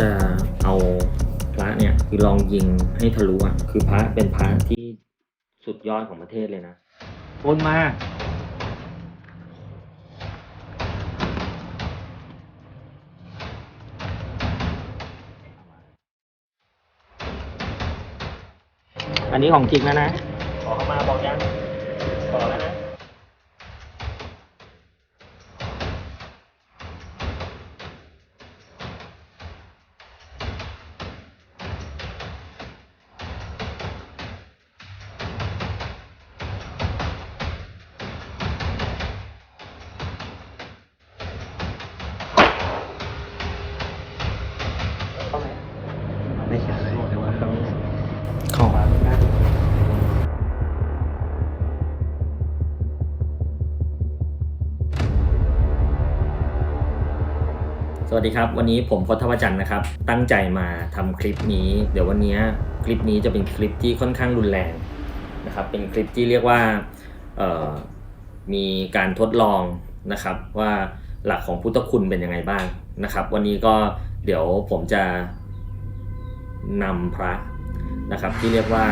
จะเอาพระเนี่ยคือลองยิงให้ทะลุอะ คือพระเป็นพระที่สุดยอดของประเทศเลยนะโอนมา อันนี้ของจริงแล้วนะ ขอเข้ามาบอกยังขอแล้วนะ ดีครับ วันนี้ผมพศวจันทร์นะครับ ตั้งใจมาทำคลิปนี้ เดี๋ยววันนี้คลิปนี้จะเป็นคลิปที่ค่อนข้างรุนแรงนะครับ เป็นคลิปที่เรียกว่ามีการทดลองนะครับว่าหลักของพุทธคุณเป็นยังไงบ้างนะครับ วันนี้ก็เดี๋ยวผมจะนำพระนะครับที่เรียกว่า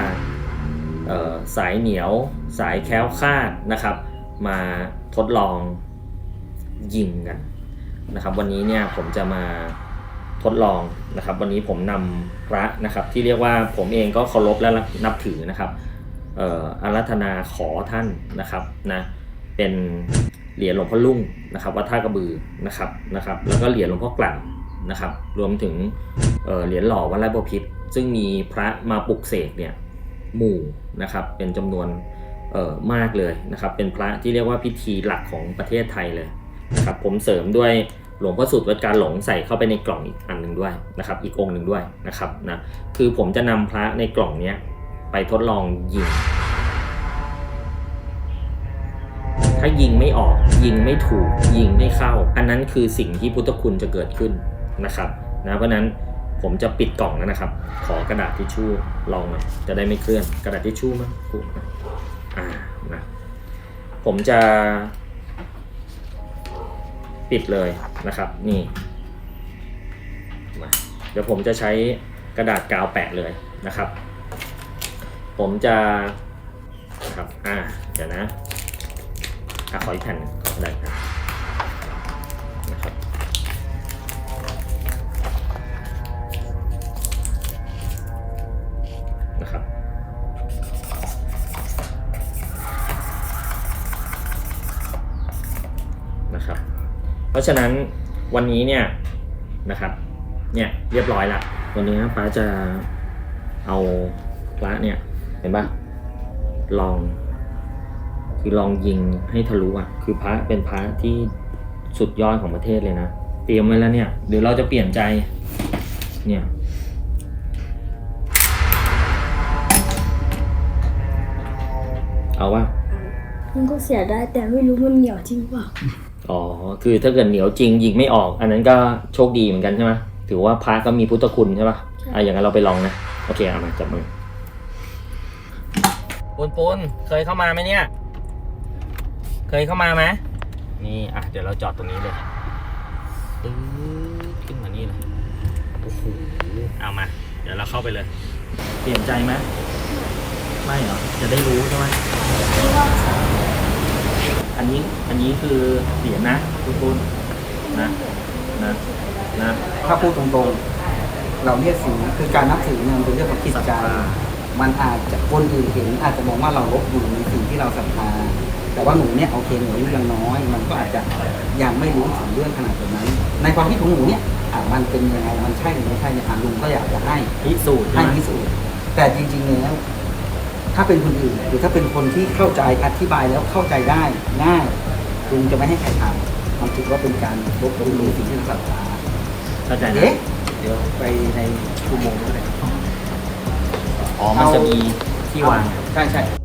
สายเหนียวสายแคล้วคาดนะครับ มาทดลองยิงกัน นะครับ วันนี้เนี่ยผมจะมาทดลองนะครับ วันนี้ผมนำพระนะครับ ที่เรียกว่าผมเองก็เคารพและนับถือนะครับเอ่ออารัธนาขอท่านนะครับนะเป็นเหรียญหลวงพ่อลุ่งนะครับวัดท่ากระบือนะครับนะครับ แล้วก็เหรียญหลวงพ่อกลั่นนะครับ รวมถึงเหรียญหล่อวัดไร่บพิษซึ่งมีพระมาปลุกเสกเนี่ยหมู่นะครับเป็นจำนวนมากเลยนะครับ เป็นพระที่เรียกว่าพิธีหลักของประเทศไทยเลย นะครับผมเสริมด้วยหลวงพ่อสุดวัดการหลงใส่เข้าไปในกล่องอีกอันหนึ่งด้วยนะครับ อีกองค์หนึ่งด้วยนะครับนะคือผมจะนำพระในกล่องเนี้ยไปทดลองยิง ถ้ายิงไม่ออกยิงไม่ถูกยิงไม่เข้า อันนั้นคือสิ่งที่พุทธคุณจะเกิดขึ้นนะครับนะเพราะฉะนั้นผมจะปิดกล่องแล้วนะครับ ขอกระดาษทิชชู่ลองหน่อยจะได้ไม่เคลื่อนกระดาษทิชชู่มั้งกูอ่านะผมจะ ปิดเลยนะครับ นี่มาเดี๋ยวผมจะใช้กระดาษกาวแปะเลยนะครับ ผมจะนะครับอ่าเดี๋ยวนะอะขออีกแผ่นหนึ่งได้ครับนะดาษ เพราะฉะนั้นวันนี้เนี่ยนะครับเนี่ยเรียบร้อยละวันนี้ป้าจะเอาพระเนี่ยเห็นปะลอง คือลองยิงให้ทะลุอะ คือพระเป็นพระที่สุดยอดของประเทศเลยนะเตรียมไว้แล้วเนี่ยเดี๋ยวเราจะเปลี่ยนใจเนี่ยเอาว่ามันก็เสียได้แต่ไม่รู้มันเหนียวจริงเปล่า อ๋อ คือถ้าเกิดเหนียวจริงยิงไม่ออก อันนั้นก็โชคดีเหมือนกันใช่ไหมถือว่าพระก็มีพุทธคุณใช่ปะอะอย่างนั้นเราไปลองนะ โอเคเอามาจับมือปูนปูนเคยเข้ามาไหมเนี่ย เคยเข้ามาไหมนี่อะเดี๋ยวเราจอดตรงนี้เลยตึ๊ดขึ้นมานี่เลยโอ้โหเอามา เดี๋ยวเราเข้าไปเลย เปลี่ยนใจไหมไม่เหรอ จะได้รู้ใช่ไหม อันนี้อันนี้คือเหรียญนะคุณคุณนะนะนะถ้าพูดตรงๆ เราเรียกสีคือการนับถือเนี่ยมันเป็นเรื่องของจิตใจ มันอาจจะคนอื่นเห็น อาจจะมองว่าเราลบหลู่ในสิ่งที่เราศรัทธา แต่ว่าหนูเนี่ยโอเคหนูอายุยังน้อย มันก็อาจจะยังไม่รู้ถึงเรื่องขนาดนั้น ในความคิดของหนูเนี่ยอะมันเป็นยังไง มันใช่หรือไม่ใช่เนี่ยอะลุงก็อยากจะให้พิสูจน์ให้ใช่ไหมพิสูจน์แต่จริงๆแล้ว ถ้าเป็นคนอื่นหรือถ้าเป็นคนที่เข้าใจอธิบายแล้วเข้าใจได้ง่ายลุงจะไม่ให้ใครทำมันถือว่าเป็นการลบหลู่สิ่งที่เราศรัทธาเข้าใจนะเอ๊ะเดี๋ยวไปในชั่วโมงก็ได้อ๋อมันจะมีที่วาง ใช่ใช่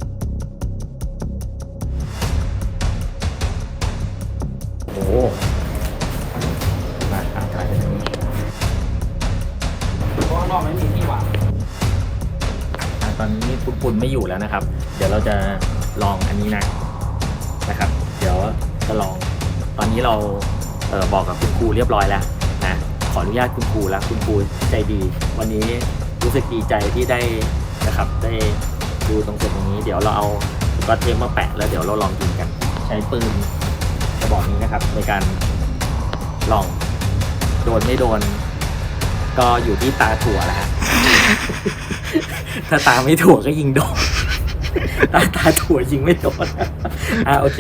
ไม่อยู่แล้วนะครับ เดี๋ยวเราจะลองอันนี้นะนะครับ เดี๋ยวจะลองตอนนี้เราเออบอกกับคุณครูเรียบร้อยแล้วนะขออนุญาตคุณครูแล้วคุณครูใจดี วันนี้รู้สึกดีใจที่ได้นะครับ ได้ดูตรงส่วนตรงนี้ เดี๋ยวเราเอาก็เทปมาแปะแล้วเดี๋ยวเราลองยิงกัน ใช้ปืนกระบอกนี้นะครับ ในการลองโดนไม่โดน ก็อยู่ที่ตาถั่วแล้วฮะ ถ้าตาไม่ถั่วก็ยิงโดนตาตาถั่วยิงไม่โดนอะโอเค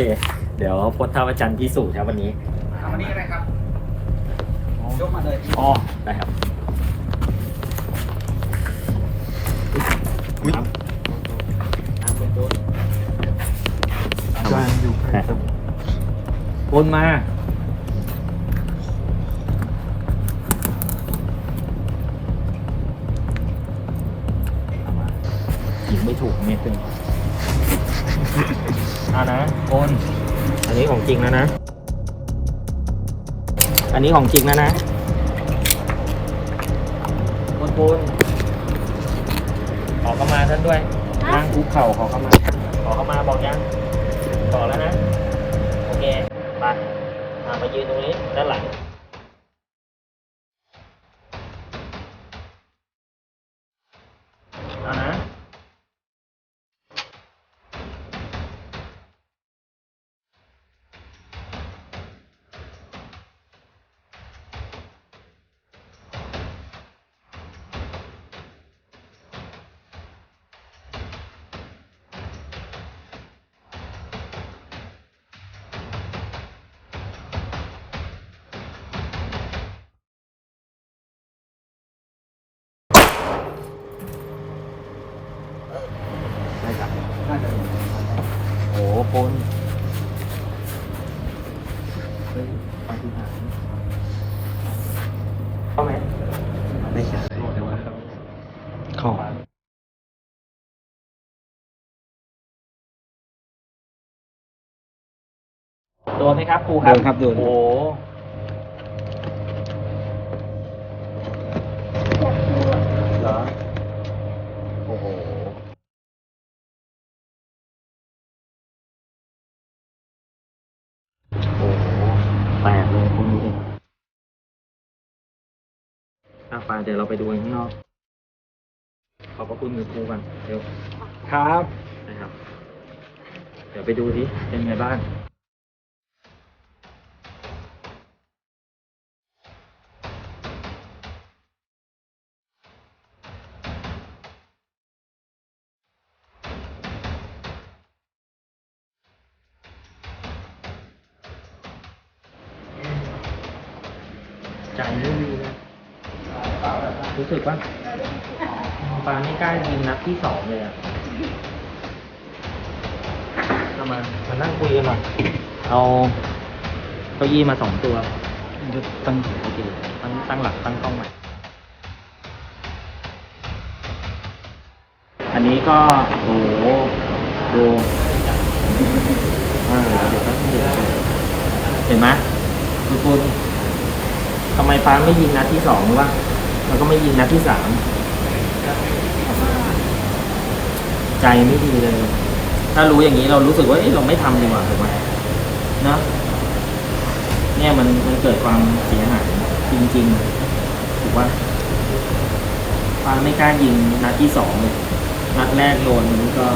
เดี๋ยวพลทวจันทร์พิสูจน์ครับวันนี้ทำอันนี้อะไรครับยกมาเลยอ๋อได้ครับอุ๊ยครับอะเป็นโดนจานอยู่ใกล้กับโอนมาเอา ถูกเม็ดเป็นเอานะโอนอันนี้ของจริงแล้วนะ อันนี้ของจริงแล้วนะโอนโอนขอเข้ามาท่านด้วยนั่งคุกเข่าขอเข้ามา ขอเข้ามาบอกยังต่อแล้วนะ โอเค ไปอะมายืนตรงนี้ด้านหลัง โดนไหมครับครูครับโดนครับโดน โอ้อยากดูอะเหรอโอ้โหโอ้โหแตกเลยคุณดูดิอะไปเดี๋ยวเราไปดูกันข้างนอก ขอบพระคุณคุณครูกันเร็วครับ นะครับ เดี๋ยวไปดูดิเป็นไงบ้าง ใจไม่มีเลยรู้สึกว่าปาไม่กล้ายิงนัดที่สองเลยอะเรามามานั่งคุยกันหน่อยเอาเก้าอี้มาสองตัวจะตั้งโอเคตั้งตั้งหลักตั้งกล้องใหม่ อันนี้ก็โอ้โหดูอ่าเดี๋ยวแป๊บนึงเห็นไหมคุณคุณทำ ไมฟ้าไม่ยิงนัดที่สองวะแล้วก็ไม่ยิงนัดที่สามใจไม่ดีเลย ถ้ารู้อย่างนี้เรารู้สึกว่าเอ๊ะเราไม่ทำดีกว่าถูกไหมเนะเนี่ยมันมันเกิดความเสียหายจริงๆถูกว่าฟ้าไม่กล้ายิงนัดที่สองเลยนัดแรกโดนมันก็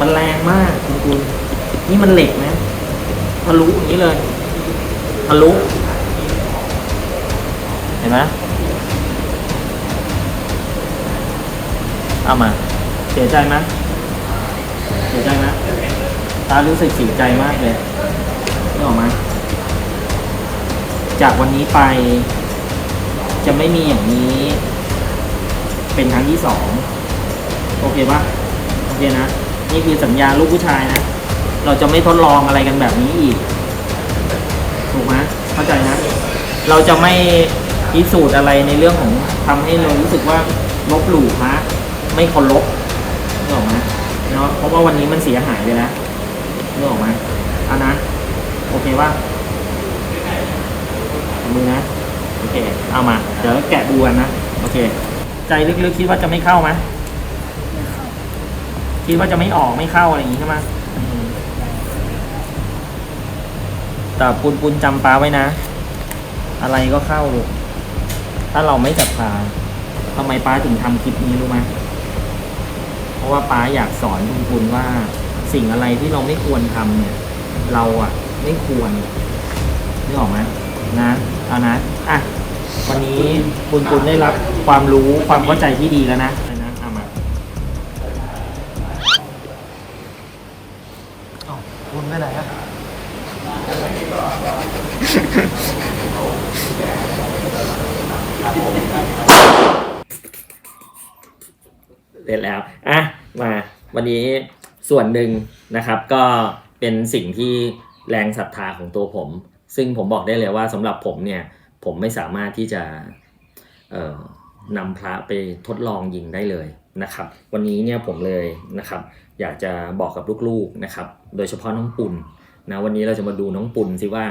มันแรงมากคุณคุณนี่มันเหล็กนะทะลุอย่างนี้เลยทะลุเห็นไหมเอามาเสียใจไหมเสียใจไหมตารู้สึกเสียใจมากเลยนี่ออกมา จากวันนี้ไป จะไม่มีอย่างนี้ เป็นครั้งที่สองโอเคปะโอเคนะ นี่คือสัญญาลูกผู้ชายนะ เราจะไม่ทดลองอะไรกันแบบนี้อีก ถูกไหมเข้าใจนะ เราจะไม่พิสูจน์อะไรในเรื่องของทำให้เรารู้สึกว่าลบหลู่พระไม่เคารพนึกออกไหมเนาะเพราะว่าวันนี้มันเสียหายไปแล้วนึกออกไหมอันนะโอเคว่ามือนะโอเค เอามา เดี๋ยวแกะดูกันนะ โอเค ใจลึกๆคิดว่าจะไม่เข้าไหม คิดว่าจะไม่ออกไม่เข้าอะไรอย่างงี้ใช่ไหมแต่ปุนปุนจำป้าไว้นะ อะไรก็เข้าลูกถ้าเราไม่ศรัทธาทำไมป้าถึงทำคลิปนี้รู้ไหมเพราะว่าป้าอยากสอนปุนปุนว่าสิ่งอะไรที่เราไม่ควรทำเนี่ย เราอะ ไม่ควรนึกออกไหมนะเอานะอะวันนี้ปุนปุนได้รับความรู้ความเข้าใจที่ดีแล้วนะ เสร็จแล้วอะมาวันนี้ส่วนหนึ่งนะครับก็เป็นสิ่งที่แรงศรัทธาของตัวผม ซึ่งผมบอกได้เลยว่าสำหรับผมเนี่ยผมไม่สามารถที่จะเอ่อนำพระไปทดลองยิงได้เลยนะครับ วันนี้เนี่ยผมเลยนะครับ อยากจะบอกกับลูกๆนะครับ โดยเฉพาะน้องปุ่นนะวันนี้เราจะมาดูน้องปุ่นสิว่า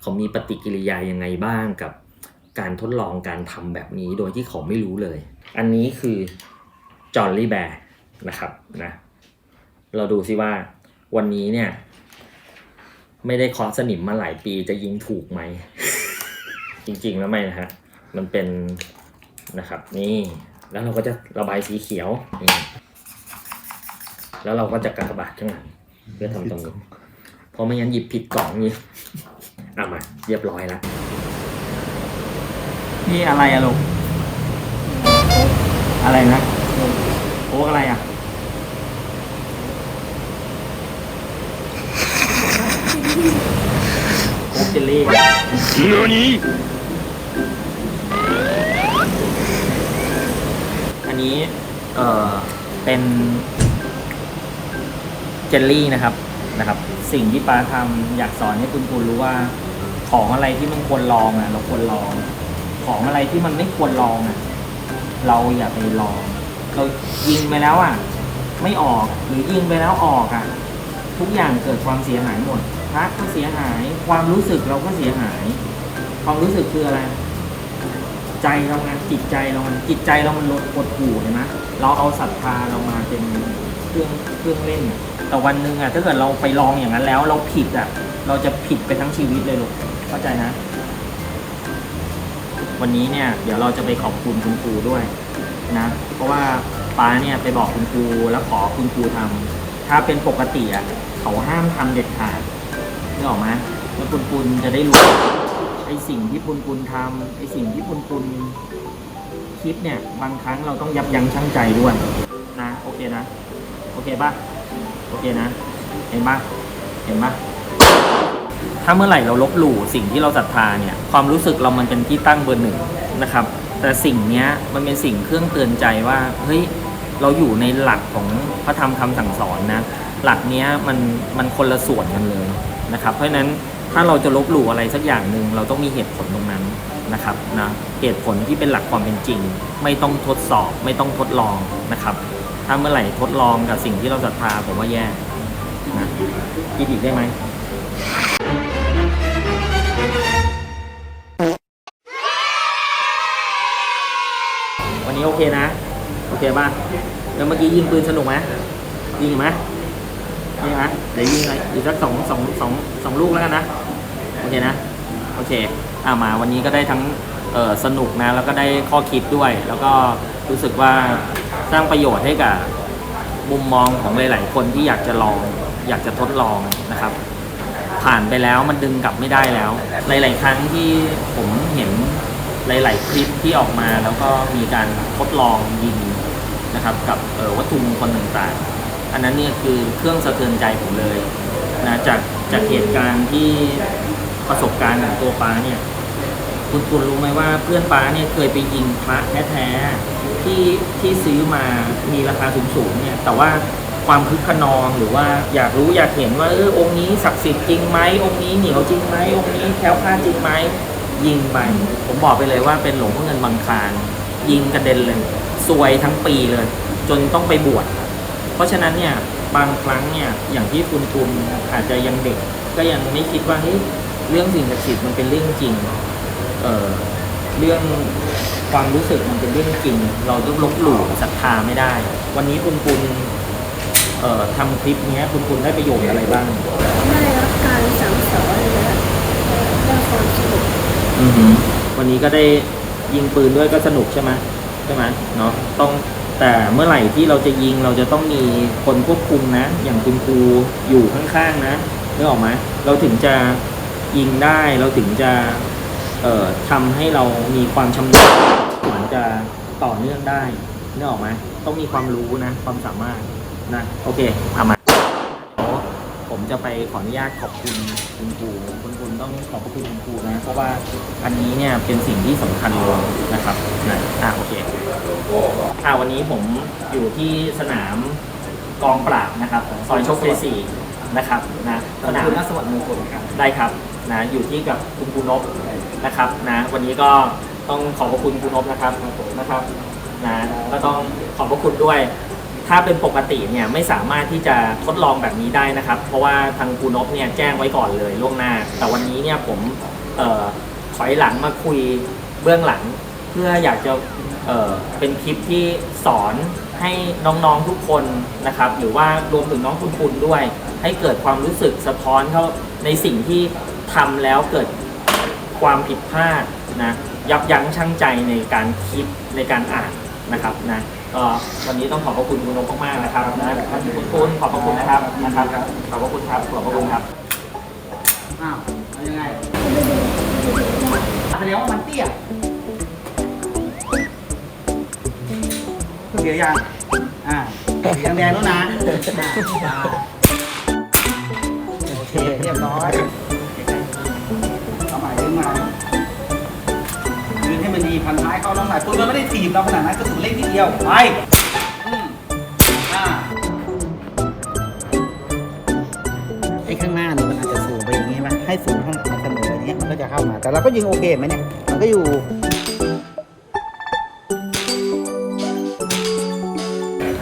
เขามีปฏิกิริยายังไงบ้างกับการทดลองการทำแบบนี้โดยที่เขาไม่รู้เลย อันนี้คือ จอห์นลี่แบร์นะครับนะเราดูซิว่าวันนี้เนี่ย ไม่ได้เคอสนิมมาหลายปีจะยิงถูกไหม จริงๆแล้วไม่นะฮะมันเป็นนะครับนี่แล้วเราก็จะระบายสีเขียวนี่แล้วเราก็จะกระบาดข้างหลังเพื่อทำตรงนี้เพราะไม่งั้นหยิบผิดกล่องนี่เอามาเรียบร้อยแล้วนี่อะไรอะลูกอะไรนะ โอ้อะไรอะโอ้เจลลี่อันนี้ เอ่อ เป็นเจลลี่นะครับนะครับ สิ่งที่ป้าทำอยากสอนให้คุณครูรู้ว่า ของอะไรที่มันควรลองอะ เราควรลอง ของอะไรที่มันไม่ควรลองอะ เราอย่าไปลอง เรายิงไปแล้วอะ ไม่ออกหรือยิงไปแล้วออกอะ ทุกอย่างเกิดความเสียหายหมดพระก็เสียหาย ความรู้สึกเราก็เสียหาย ความรู้สึกคืออะไร ใจเราไงจิตใจเรามันจิตใจเรามันลดกดหูเห็นไหมเราเอาศรัทธาเรามาเป็นเครื่องเครื่องเล่นแต่วันหนึ่งอะถ้าเกิดเราไปลองอย่างนั้นแล้ว เราผิดอะ เราจะผิดไปทั้งชีวิตเลยลูกเข้าใจนะ วันนี้เนี่ย เดี๋ยวเราจะไปขอบคุณคุณครูด้วย นะ เพราะว่าป้าเนี่ยไปบอกคุณครูแล้วขอคุณครูทำถ้าเป็นปกติอะเขาห้ามทำเด็ดขาดนึกออกไหมแล้วคุณคุณจะได้รู้ไอสิ่งที่คุณคุณทำไอสิ่งที่คุณคุณคิดเนี่ย บางครั้งเราต้องยับยั้งชั่งใจด้วยนะ โอเคนะ โอเคปะโอเคนะ เห็นปะเห็นปะถ้าเมื่อไหร่เราลบหลู่สิ่งที่เราศรัทธาเนี่ย ความรู้สึกเรามันเป็นที่ตั้งเบอร์หนึ่งนะครับ แต่สิ่งนี้มันเป็นสิ่งเครื่องเตือนใจว่าเฮ้ยเราอยู่ในหลักของพระธรรมคำสั่งสอนนะหลักนี้มันมันคนละส่วนกันเลยนะครับ เพราะฉะนั้นถ้าเราจะลบหลู่อะไรสักอย่างหนึ่งเราต้องมีเหตุผลตรงนั้นนะครับนะเหตุผลที่เป็นหลักความเป็นจริง ไม่ต้องทดสอบ ไม่ต้องทดลองนะครับ ถ้าเมื่อไหร่ทดลองกับสิ่งที่เราศรัทธาผมว่าแย่นะคิดอีกได้ไหม นี้โอเคนะ โอเคป่ะแล้วเมื่อกี้ยิงปืนสนุกไหมยิงไหมยิงไหมเดี๋ยวยิงอะไรอีกสักสองสองสองสองลูกแล้วกันนะ โอเคนะ โอเคอ่ามาวันนี้ก็ได้ทั้งเออสนุกนะ แล้วก็ได้ข้อคิดด้วย แล้วก็รู้สึกว่าสร้างประโยชน์ให้กับมุมมองของหลาย ๆ คนที่อยากจะลอง อยากจะทดลองนะครับ ผ่านไปแล้วมันดึงกลับไม่ได้แล้ว หลาย ๆ ครั้งที่ผมเห็น หลาย ๆ คลิปที่ออกมาแล้วก็มีการทดลองยิงนะครับ กับวัตถุมงคลต่างๆ อันนั้นเนี่ยคือเครื่องสะเทือนใจผมเลยนะจากจากเหตุการณ์ที่ประสบการณ์ของตัวป้าเนี่ยคุณคุณรู้ไหมว่าเพื่อนป้าเนี่ยเคยไปยิงพระแท้ๆที่ที่ซื้อมามีราคาสูงๆเนี่ยแต่ว่าความคึกขนองหรือว่าอยากรู้อยากเห็นว่าเออองค์นี้ศักดิ์สิทธิ์จริงไหมองค์นี้เหนียวจริงไหมองค์นี้แคล้วคลาดจริงไหม ยิงไป ผมบอกไปเลยว่าเป็นหลวงพ่อเงินบางคลานยิงกระเด็นเลยซวยทั้งปีเลย จนต้องไปบวชเพราะฉะนั้นเนี่ยบางครั้งเนี่ยอย่างที่คุณคุณอาจจะยังเด็ก ก็ยังไม่คิดว่าเฮ้ยเรื่องสิ่งศักดิ์สิทธิ์มันเป็นเรื่องจริงเออเรื่องความรู้สึกมันเป็นเรื่องจริง เราต้องลบหลู่ศรัทธาไม่ได้ วันนี้คุณปุณเอ่อทำคลิปนี้คุณคุณได้ประโยชน์อะไรบ้างได้รับการสั่งสอนและได้ความสนุก อือหือวันนี้ก็ได้ยิงปืนด้วยก็สนุกใช่ไหมใช่ไหมเนาะต้องแต่เมื่อไหร่ที่เราจะยิงเราจะต้องมีคนควบคุมนะ อย่างคุณครูอยู่ข้างๆนะนึกออกไหมเราถึงจะยิงได้เราถึงจะเอ่อทำให้เรามีความชำนาญเหมือนจะต่อเนื่องได้นึกออกไหมต้องมีความรู้นะ ความสามารถนะ โอเคเอามา ผมจะไปขออนุญาตขอบคุณคุณครูคุณครูต้องขอบพระคุณคุณครูนะ เพราะว่าอันนี้เนี่ยเป็นสิ่งที่สำคัญเลยนะครับนะอ่าโอเคอ่าวันนี้ผมอยู่ที่สนามกองปราบนะครับซอยโชคชัยสี่นะครับนะสสนานามมนักสวัสดิ์มงคลครับได้ครับนะอยู่ที่กับคุณครูนพนะครับนะวันนี้ก็ต้องขอบพระคุณครูนพนะครับนะครับนะก็ต้องขอบพระคุณด้วย ถ้าเป็นปกติเนี่ยไม่สามารถที่จะทดลองแบบนี้ได้นะครับ เพราะว่าทางครูนพเนี่ยแจ้งไว้ก่อนเลยล่วงหน้า แต่วันนี้เนี่ยผมเออถอยหลังมาคุยเบื้องหลัง เพื่ออยากจะเอ่อเป็นคลิปที่สอนให้น้องๆทุกคนนะครับ หรือว่ารวมถึงน้องคุณคุณด้วย ให้เกิดความรู้สึกสะท้อนเข้าในสิ่งที่ทำแล้วเกิดความผิดพลาดนะยับยั้งชั่งใจในการคิดในการอ่านนะครับนะ ก็วันนี้ต้องขอบพระคุณคุณนพมากๆนะครับนะท่านคุณคุณขอบพระคุณนะครับนะครับ ขอบพระคุณครับขอบพระคุณครับอ้าวเอายังไงแสดงว่ามันเตี้ยเสียยังอ่าสีแดงๆแล้วนะอ่าโอเคเรียบร้อย ยืนให้มันดีพันท้ายเข้าน้องหน่อยปืนมันไม่ได้ถีบเราขนาดนั้นกระสุนเล็กนิดเดียวไปอืมอ่าไอ้ข้างหน้าเนี่ยมันอาจจะสูงไปอย่างงี้ไหมให้สูงข้างหลังเสมออย่างเงี้ยมันก็จะเข้ามา แต่เราก็ยิงโอเคไหมเนี่ยมันก็อยู่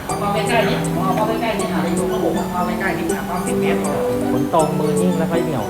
เอาใกล้ๆนี่เอาใกล้ๆนี่หาได้ดูระบบเอาใกล้ๆนี่หาเอาสิบเมตรพอฝนตกมือนิ่งแล้วค่อยเหนียว